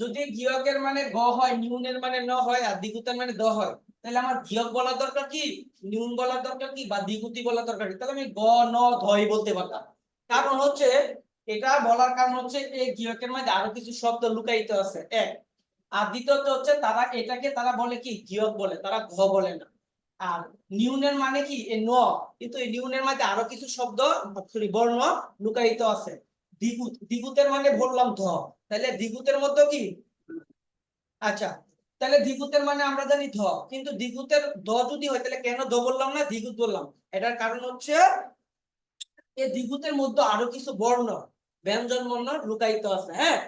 যদি গিয়কের মানে গ হয়, নিউনের মানে ন হয়, আর দ্বিগুতের মানে দ হয়, তাহলে আমার গিয়ক বলার দরকার কি? নিউন বলার দরকার কি? বা দ্বিগুতি বলার দরকার কি? তাহলে আমি গ, ন ধই বলতে পারতাম। কারণ হচ্ছে, এটা বলার কারণ হচ্ছে, এই গিয়কের মধ্যে আরও কিছু শব্দ লুকায়িত আছে। এক। আর দ্বিতীয়ত হচ্ছে, তারা এটাকে, তারা বলে কি? গিয়ক বলে, তারা ঘ বলে না। আর নিউনের মানে কি? এ ন। কিন্তু এই নিউনের মধ্যে আরও কিছু শব্দ, সরি, বর্ণ লুকায়িত আছে। দ্বিগুত দ্বিগুতের মানে বললাম ধ। তাহলে দ্বিগুতের মধ্যে কি? আচ্ছা তাহলে দ্বিগুতের মানে আমরা জানি ধ। কিন্তু দ্বিগুতের দ যদি হয় তাহলে কেন দ বললাম না? দ্বিগুত বললাম। এটার কারণ হচ্ছে এই দ্বিগুতের মধ্যে আরও কিছু বর্ণ, ব্যঞ্জন বর্ণ লুকায়িত আছে হ্যাঁ?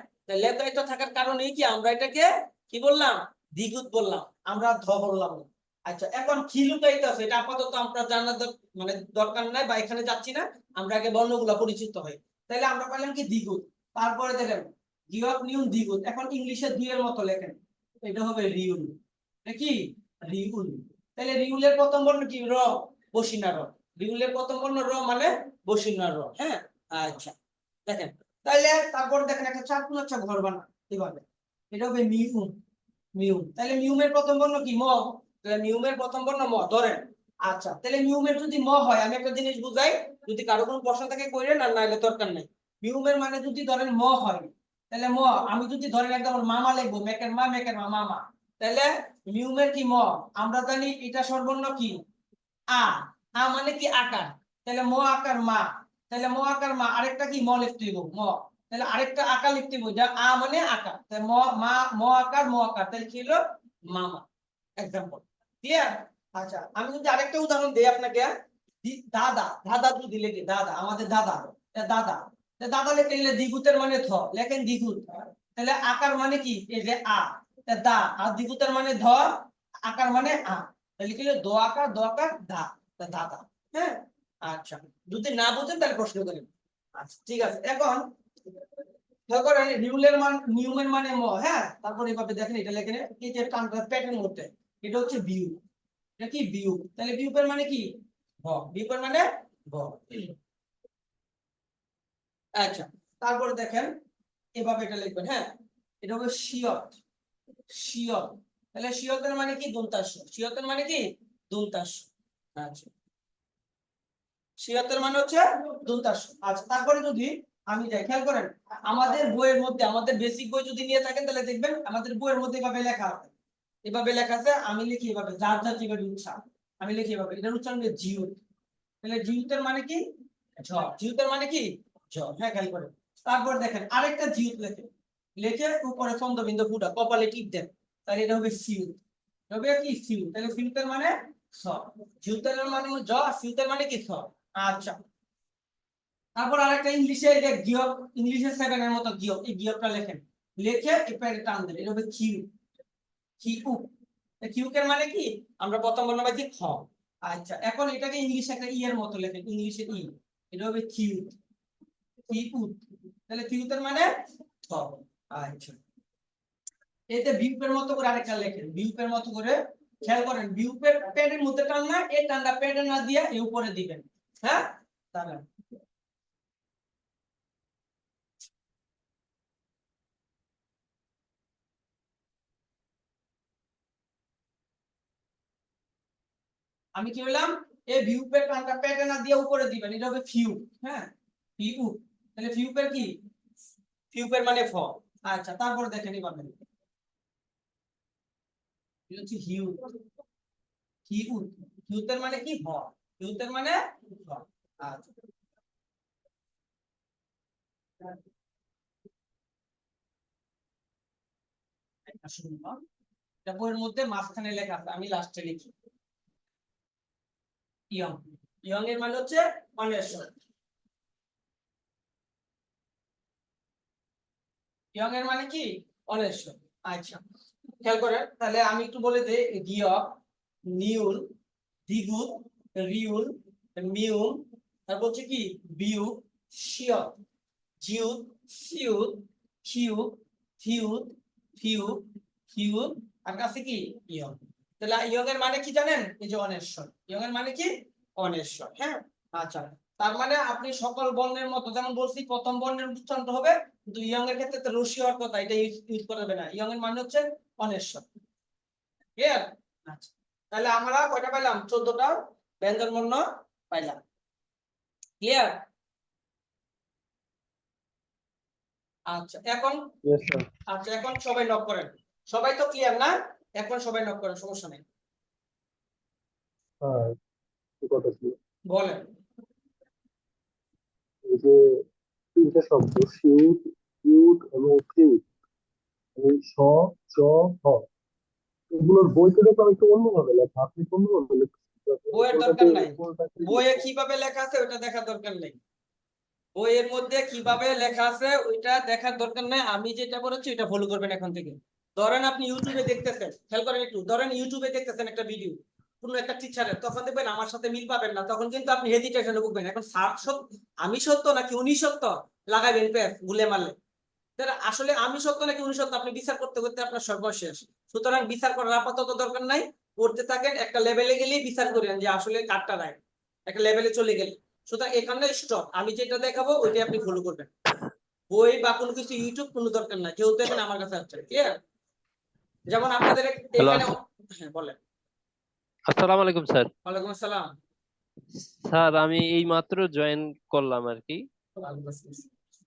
লুকায়িত থাকার কারণে কি আমরা এটাকে কি বললাম? দ্বিগুত বললাম। আমরা ধ বললাম। না আচ্ছা এখন কি লুকায়িত আছে? এটা আপাতত আমরা জানার মানে দরকার নাই বা এখানে যাচ্ছি না। আমরা আগে বর্ণগুলা পরিচিত হই। তাহলে আমরা পেলাম কি দ্বিগুত তারপরে দেখেন গিয়ক নিয়ম দ্বিগুত এখন ইংলিশে দুইয়ের মতো লেখেন। এটা হবে রিউল এটা কি? রিউল তাহলে রিউলের প্রথম বর্ণ কি? র, বসিনা র। রিউলের প্রথম বর্ণ র মানে বসিনা র হ্যাঁ? আচ্ছা দেখেন। তাহলে তারপর দেখেন একটা চার একটা ঘর বানা এভাবে। এটা হবে মিউম মিউম তাহলে মিউমের প্রথম বর্ণ কি? ম। তাহলে মিউমের প্রথম বর্ণ ম, ধরেন। আচ্ছা তাহলে মিউমের যদি ম হয়, আমি একটা জিনিস বুঝাই। যদি কারও কোনো প্রশ্ন থাকে কইরেন, আর নাহলে দরকার নাই। মিউমের মানে যদি ধরেন ম হয়, তাহলে ম, আমি যদি ধরেন একদম মামা লিখব, মেকের মা মেকের মা, মামা, তাহলে মিউমের কি ম? আমরা জানি এটা সর্বর্ণ কি? আ আ মানে কি আকার? তাহলে ম আকার মা, তাহলে ম আকার মা, আরেকটা কি ম লিখতে হইব? ম। তাহলে আরেকটা আকার লিখতে হইব, যা আ মানে আকার। তাহলে ম, মা, ম আকার ম আকার, তাহলে কি হলো মামা। এক্সাম্পল ক্লিয়ার আচ্ছা আমি যদি আরেকটা উদাহরণ দেই আপনাকে দাদা দাদা যদি লিখি দাদা, আমাদের দাদা। দাদা দাদা লিখে নিলে দ্বিগুতের মানে থ লেখেন দ্বিগুত তাহলে আকার মানে কি? এই যে আ। দা, আর দ্বিগুতের মানে ধ, আকার মানে আ। কি আকার আকার, দা। দাদা হ্যাঁ? আচ্ছা যদি না বুঝেন তাহলে প্রশ্ন করেন আচ্ছা ঠিক আছে। এখন মান ম হ্যাঁ? দেখেন, এটা লেখেন যে প্যাটার্ন মধ্যে এটা হচ্ছে এটা কি তাহলে মানে কি? মানে আচ্ছা তারপরে দেখেন, এভাবে এটা লিখবেন হ্যাঁ? এটা হবে শিয়ত। শিয়ত। তাহলে শিয়তের মানে কি? শিয়তের মানে কি? আচ্ছা। শিয়তের মানে হচ্ছে দন্তাস্য আচ্ছা তারপরে যদি আমি যাই, খেয়াল করেন, আমাদের বইয়ের মধ্যে, আমাদের বেসিক বই যদি নিয়ে থাকেন, তাহলে দেখবেন আমাদের বইয়ের মধ্যে এভাবে লেখা আছে। এভাবে লেখা আছে, আমি লিখি এভাবে, যার আমি লিখি এভাবে, এটার উচ্চারণ হবে জিউত। তাহলে জিউতের মানে কি? ঝ জিউতের মানে কি? ঝ হ্যাঁ খেয়াল করেন তারপর দেখেন, আরেকটা জিউত লেখে। লেখে উপরে চন্দ্রবিন্দু ফুটা, কপালে টিপ দেন। তাহলে এটা হবে সিউত। হবে কি? সিউত। তাহলে সিউতের মানে স জিউতের মানে জ সিউতের মানে কি? স আচ্ছা। তারপর আরেকটা ইংলিশে যে গিয়ক, ইংলিশে সেভেনের মতো গিয়ক, এই গিয়কটা লেখেন। লিখে, এপারে টান দেন। এটা হবে কিউ কিউ কিউকের মানে কি? আমরা প্রথম বর্ণ পাইছি খ। আচ্ছা এখন এটাকে ইংলিশে একটা ই এর মতো লেখেন ইংলিশে ই এটা হবে কিউ কিউ তাহলে কিউতের মানে খ। আচ্ছা। এতে বিউপের মতো করে আরেকটা লেখেন, বিউপের মতো করে। খেয়াল করেন, বিউপের প্যাডের মধ্যে টান না এই টানটা প্যাডে না দিয়ে এ উপরে দিবেন। হ্যাঁ? তাহলে আমি কি বললাম এই ভিউপের টানটা প্যাডে না দিয়ে উপরে দিবেন। এটা হবে ফিউ হ্যাঁ? ফিউ তাহলে ফিউপের কি? ফিউপের মানে ফ আচ্ছা তারপর দেখেন দেখেন। এটা হচ্ছে হিউ হিউ হিউতের মানে কি? ভ হিউতের মানে আচ্ছা। এটা মধ্যে মাঝখানে লেখা আছে। আমি লাস্টে লিখি। ইয়ং ইয়ং এর মানে হচ্ছে অন্বেষণ ইয়ং এর মানে কি? অন্বেষণ আচ্ছা খেয়াল করেন, তাহলে আমি একটু বলে দিই গিয়ক নিউল, দ্বিগুণ, রিউল মিউম তারপর হচ্ছে কি? বিউ শিয়ক জিউত সিউত খিউ থিউত ফিউ ফিউ আর কাছে কি? ইয়ং। তাহলে ইয়ং এর মানে কি জানেন? এই যে অনেশ্বর। ইয়ং এর মানে কি? অনেশ্বর হ্যাঁ? আচ্ছা। তার মানে আপনি সকল বর্ণের মতো যেমন বলছি প্রথম বর্ণের উচ্চারণ হবে কিন্তু ইয়ং এর ক্ষেত্রে রশি হওয়ার কথা এটা ইউজ করা যাবে না। ইয়ং এর মানে হচ্ছে অনেশ্বর। ক্লিয়ার আচ্ছা। তাহলে আমরা কয়টা পাইলাম? চোদ্দটা। ব্যঞ্জন বর্ণ পাইলাম। ক্লিয়ার আচ্ছা এখন? আচ্ছা এখন সবাই নক করেন। সবাই তো ক্লিয়ার না? এখন সবাই নক করেন সমস্যা নেই। হ্যাঁ বলেন। এই যে তিনটা শব্দ শিউট ইউট এবং ফিউট এই স চ হ এগুলোর বইতে দেখলাম একটু অন্যভাবে লেখা। আপনি তো লিখছেন বইয়ের দরকার নাই। বইয়ে কীভাবে লেখা আছে ওটা দেখার দরকার নেই। বইয়ের মধ্যে কীভাবে লেখা আছে ওইটা দেখার দরকার নেই। আমি যেটা বলেছি ওটা ফলো করবেন এখন থেকে। ধরেন আপনি ইউটিউবে দেখতেছেন, খেয়াল করেন একটু, ধরেন ইউটিউবে দেখতেছেন একটা ভিডিও কোনো একটা টিচারের তখন দেখবেন আমার সাথে মিল পাবেন না, তখন কিন্তু আপনি হেজিটেশনে ভুগবেন। এখন আমি সত্য নাকি উনি সত্য? লাগাবেন পেস গুলে মারলে। আসলে আমি সত্য নাকি উনি সত্য? আপনি বিচার করতে করতে আপনার সর্বশেষ সুতরাং বিচার করার আপাতত দরকার নাই। পড়তে থাকেন, একটা লেভেলে গেলেই বিচার করেন যে আসলে কারটা রায় একটা লেভেলে চলে গেলে সুতরাং এখানে স্টপ আমি যেটা দেখাবো, ওইটাই আপনি ফলো করবেন। বই বা কোনো কিছু ইউটিউব কোনো দরকার নাই। যেহেতু এখানে আমার কাছে আছে ক্লিয়ার যেমন আপনাদের এখানে হ্যাঁ বলেন। আসসালামু আলাইকুম স্যার। ওয়ালাইকুম আসসালাম। স্যার আমি এই মাত্র জয়েন করলাম আর কি।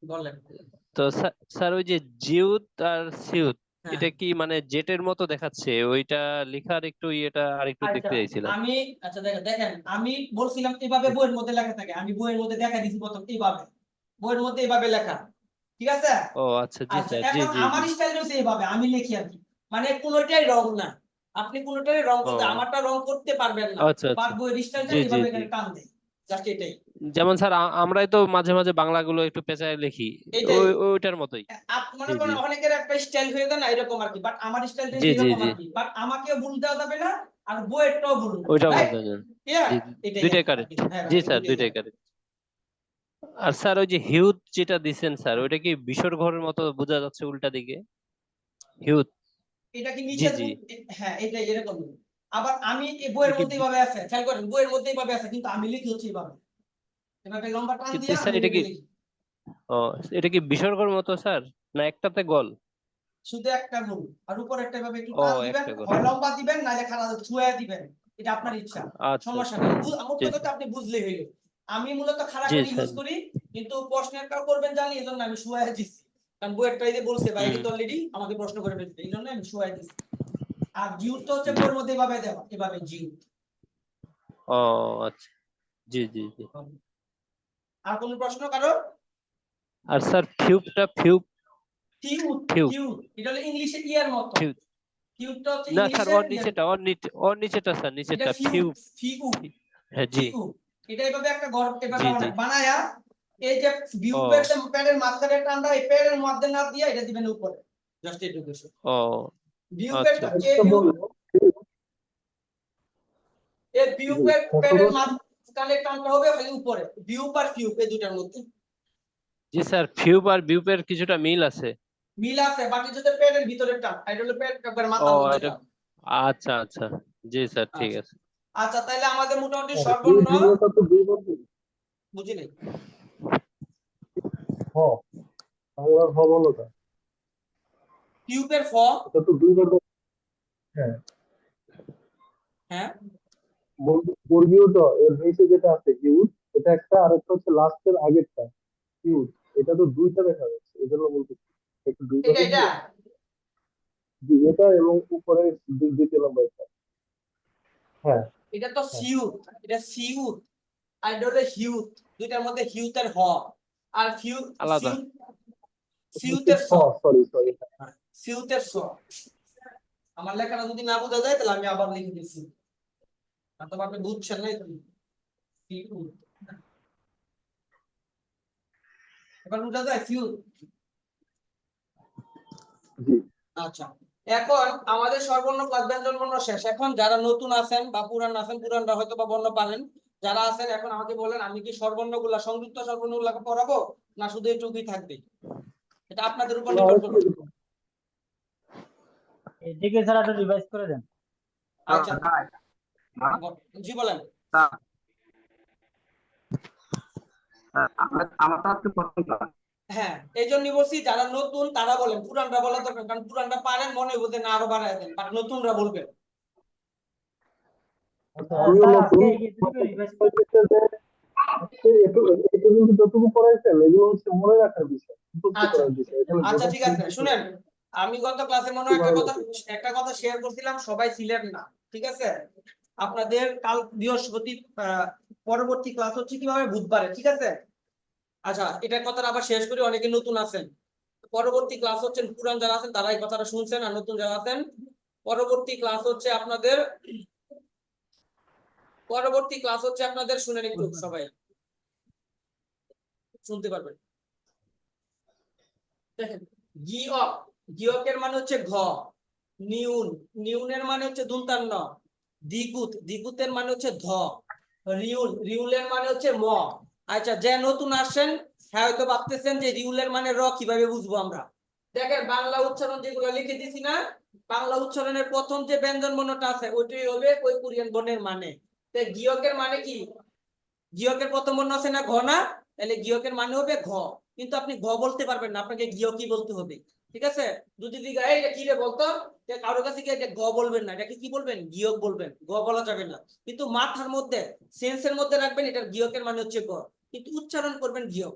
বলেন। তো স্যার- ওই যে জিউত আর সিউত হ্যাঁ। এটা কি মানে জেটের মতো দেখাচ্ছে? ওইটা লেখার একটু ইয়েটা আর একটু আচ্ছা, দেখতে চাইছিলাম। আমি আচ্ছা দেখেন দেখেন আমি বলছিলাম এভাবে বইয়ের মধ্যে লেখা থাকে। আমি বইয়ের মধ্যে দেখা দিছি প্রথম এইভাবে। বইয়ের মধ্যে এইভাবে লেখা। ঠিক আছে? ও আচ্ছা জি আচ্ছা স্যার জি জি আমার। স্টাইল হচ্ছে এইভাবে আমি লিখি আর কি। মানে কোনোটাই রং না। আপনি কোনোটাই রং করতে আমারটা রং করতে পারবেন না। আচ্ছা আচ্ছা। স্টাইলটা জি, জি, এইভাবে এখানে টান দেয়। জাস্ট এটাই। যেমন স্যার আমরাই তো মাঝে মাঝে বাংলাগুলো একটু পেঁচায় লিখি। ওই ওইটার মতোই। মনে করেন অনেকের একটা স্টাইল হয়ে যায় না এরকম আর কি। বাট আমার স্টাইলটা জি, জি, এরকম আর কি। বাট আমাকে ভুল দেওয়া যাবে না আর বইয়েরটাও ভুল না। Right? বলতে দুইটাই কারেক্ট হ্যাঁ, জি স্যার দুইটাই কারেক্ট আর স্যার ওই যে হিউত যেটা দিছেন স্যার ওইটা কি বিসর্গের মতো বোঝা যাচ্ছে উল্টা দিকে? হিউত এটা কি নিচে। হ্যাঁ এটাই এরকম। আবার আমি এই বইয়ের এটা কি মধ্যে এইভাবে আছে। খেয়াল করেন বইয়ের মধ্যে এইভাবে আছে কিন্তু আমি লিখি হচ্ছে এইভাবে এভাবে লম্বা টান দিয়ে স্যার এটা কি- ও এটা কি বিসর্গের মতো স্যার? না একটাতে গল? শুধু একটা রুল আর উপরে একটা এভাবে একটু টান দিবেন হয় লম্বা দিবেন নাহলে খারাপ ছুঁয়া দিবেন। এটা আপনার ইচ্ছা আচ্ছা সমস্যা নেই। আমার। কথা আপনি বুঝলেই হইল। আমি মূলত খারাপ করে ইউজ করি কিন্তু প্রশ্নের কাউ করবেন জানি এই জন্য আমি শুয়াই দিচ্ছি কারণ বইয়েরটা এই যে বলছে ভাই হুম। তো অলরেডি আমাকে প্রশ্ন করে ফেলছে এই জন্য আমি শুয়াই দিচ্ছি আর জিউট তো হচ্ছে বইয়ের মধ্যে এভাবে দেওয়া এভাবে জিউট ও আচ্ছা। জি জি জি। আর কোন প্রশ্ন কারও? আর স্যার ফিউট। ফিউট এটা হলো ইংলিশে ইয়ার মতো। ফিউটটা হচ্ছে না স্যার ওর নিচেটা ওর নিচে ওর নিচেটা স্যার নিচেটা ফিউট ফিউট হ্যাঁ জি। এটা এভাবে একটা ঘর এভাবে। বানায়া এই যে ভিউ। প্যাডের প্যাডের মাঝখানে টানটা এই প্যাডের মধ্যে না দিয়ে এটা দিবেন উপরে জাস্ট এটুকু ও ভিউ আচ্ছা। প্যাডটা এই ভিউ বলব, এই ভিউ প্যাড প্যাডের? মাঝখানে টানটা হবে খালি উপরে। ভিউ পার ভিউ এই দুটার মধ্যে। জি স্যার ফিউব আর বিউপের কিছুটা মিল আছে। মিল আছে বাকি যদি প্যাডের ভিতরে টান এটা হলো প্যাড একবার টান। আচ্ছা আচ্ছা। জি স্যার ঠিক আছে। আচ্ছা তাহলে আমাদের মোটামুটি হ্যাঁ, সর্বনিম্ন এই ভিডিওটা তো বছর বাংলার হ বলো না টিউবের ফ। এটা তো দুইবার হ্যাঁ। হ্যাঁ। বর্গীয় ড এর নিচে যেটা আছে হিউজ এটা একটা আর একটা হচ্ছে লাস্টের আগেরটা হিউজ এটা তো দুইটা দেখা যাচ্ছে এই জন্য বলতেছি একটু দুইটা এটা এটা। জি, এটা এবং উপরে দ্বিতীয় নম্বর হ্যাঁ। এটা তো সিউট এটা সিউট আর এটা হলো হিউট দুইটার মধ্যে হিউতের হ। আর ফিউ আলাদা। সিউতের স সরি সরি সিউতের স আমার লেখাটা যদি না বোঝা যায় তাহলে আমি আবার লিখে দিচ্ছি। অথবা আপনি বুঝছেন না এটা এবার বোঝা যায় জি। আচ্ছা। এখন আমাদের সর্বর্ণ ক্লাস ব্যঞ্জন বর্ণ শেষ। এখন যারা নতুন আছেন বা পুরান আছেন পুরানরা হয়তো বা বর্ণ পারেন। যারা আছেন এখন আমাকে বলেন আমি কি সর্বর্ণগুলা সংযুক্ত সর্বর্ণগুলা পড়াবো? না শুধু এইটুকুই থাকবে? এটা আপনাদের উপর নির্ভর করবে। এদিকে স্যার একটু রিভাইজ করে দেন। আচ্ছা। জি বলেন। আমার আমার তো হ্যাঁ এই জন্যই বলছি যারা নতুন তারা বলেন পুরানরা বলা দরকার কারণ পুরানরা পারেন মনে বলতে না আরও বাড়ায় দেন বাট নতুনরা বলবেন। আচ্ছা, মনে আচ্ছা। আচ্ছা যেটা ঠিক আছে শুনেন আমি গত ক্লাসে মনে হয় একটা কথা একটা কথা শেয়ার করছিলাম সবাই ছিলেন না ঠিক আছে? আপনাদের কাল বৃহস্পতি আহ, পরবর্তী ক্লাস হচ্ছে কীভাবে? বুধবারে ঠিক আছে? আচ্ছা এটা কথাটা আবার শেষ করি অনেকে নতুন আছেন। পরবর্তী ক্লাস হচ্ছেন পুরান যারা আছেন তারা এই কথাটা শুনছেন আর নতুন যারা আছেন পরবর্তী ক্লাস হচ্ছে আপনাদের পরবর্তী ক্লাস হচ্ছে আপনাদের শুনেন একটু সবাই। শুনতে পারবেন। দেখেন গিয়ক গিয়কের মানে হচ্ছে ঘ নিউন নিউনের মানে হচ্ছে দুন্তান্ন দ্বিগুত দ্বিগুতের মানে হচ্ছে ধ রিউল রিউলের মানে হচ্ছে ম। আচ্ছা যে নতুন আসছেন হ্যাঁ হয়তো ভাবতেছেন যে রিউলের মানে র কীভাবে বুঝব আমরা? দেখেন বাংলা উচ্চারণ যেগুলো লিখে দিছি না বাংলা উচ্চারণের প্রথম যে ব্যঞ্জন বর্ণটা আছে ওইটাই হবে ওই কোরিয়ান বর্ণের মানে। গিয়কের মানে কি? গিয়কের প্রথম বর্ণ আছে না ঘ না? তাহলে গিয়কের মানে হবে ঘ। কিন্তু আপনি ঘ বলতে পারবেন না আপনাকে গিয়কই বলতে হবে। ঠিক আছে? যদি এটা কি রে বলতো? কারোর কাছে গিয়ে এটা গ বলবেন না এটাকে কি বলবেন? গিয়ক বলবেন। গ বলা যাবে না। কিন্তু মাথার মধ্যে সেন্সের মধ্যে রাখবেন এটার গিয়কের মানে হচ্ছে গ কিন্তু উচ্চারণ করবেন গিয়ক।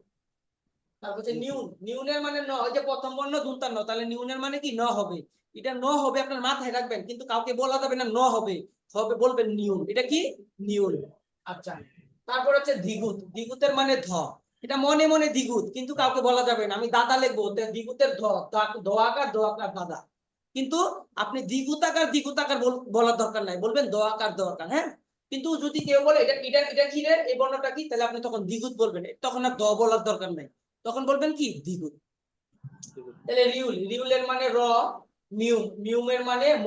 তারপর হচ্ছে নিউন। নিউনের মানে ন যে প্রথম বর্ণ দুন্তান্ন তাহলে নিউনের মানে কি? ন হবে। এটা ন হবে আপনার মাথায় রাখবেন কিন্তু কাউকে বলা যাবে না ন হবে। হবে বলবেন নিউন। এটা কি? নিউন। আচ্ছা। তারপর হচ্ছে দ্বিগুত। দ্বিগুতের মানে ধ। এটা মনে মনে দ্বিগুত, কিন্তু কাউকে বলা যাবে না। আমি দাদা লিখব দ্বিগুতের ধ। দা- আকার, দ আকার, দাদা। কিন্তু আপনি দ্বিগুত আকার দ্বিগুত আকার বলার দরকার নাই। বলবেন দ আকার দ আকার হ্যাঁ? কিন্তু যদি কেউ বলে, এটা এটা এটা কি রে? এই বর্ণটা কি? তাহলে আপনি তখন দ্বিগুত বলবেন। তখন আর দ বলার দরকার নাই। তখন বলবেন কি? দ্বিগুত। তাহলে রিউল। রিউলের মানে র মিউম মিউমের মানে ম।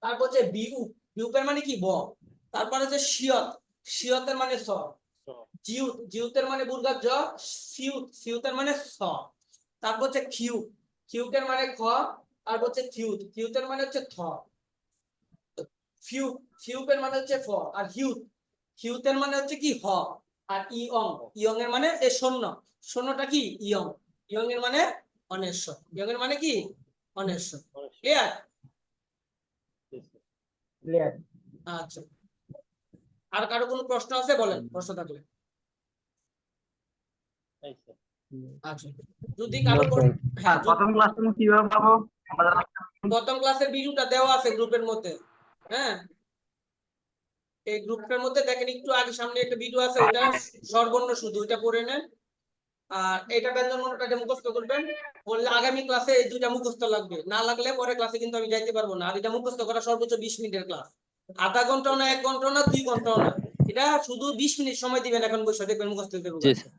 তারপর হচ্ছে বিউ। বিউপের মানে কি? ব তারপর হচ্ছে শিয়ত শিয়তের মানে স। জিউত জিউতের মানে বুর্গার জ সিউত। সিউতের মানে স। তারপর হচ্ছে খিউ। খিউকের মানে খ তারপর হচ্ছে থিউত। থিউতের মানে হচ্ছে থ। ফিউ ফিউপের মানে হচ্ছে ফ। আর হিউত হিউতের মানে হচ্ছে কি? হ। আর ইয়ং ইয়ং এর মানে এ শূন্য। শূন্যটা কি? ইয়ং। ইয়ং এর মানে অনেশ্বর। ইয়ং এর মানে কি? অনেশ্বর। ক্লিয়ার ক্লিয়ার আচ্ছা। আর কারও কোনো প্রশ্ন আছে? বলেন প্রশ্ন থাকলে। আচ্ছা। যদি কারও হ্যাঁ যদি- প্রথম ক্লাস কীভাবে পাবো? প্রথম ক্লাসের ভিডিওটা দেওয়া আছে গ্রুপের মধ্যে। হ্যাঁ? এই গ্রুপের মধ্যে দেখেন একটু আগে সামনে একটা ভিডিও আছে ওটা সর্বর্ণ শুধু ওইটা পড়ে নেন। আর এটা ব্যঞ্জন মনোটা মুখস্থ করবেন। বললে আগামী ক্লাসে এই দুইটা মুখস্থ লাগবে। না লাগলে পরে ক্লাসে কিন্তু আমি যাইতে পারব না। আর এটা মুখস্থ করা সর্বোচ্চ বিশ মিনিটের ক্লাস আধা ঘন্টাও না, এক ঘন্টাও না, দুই ঘন্টাও না। এটা শুধু বিশ মিনিট সময় দিবেন এখন বসে দেখবেন মুখস্থ স্যার।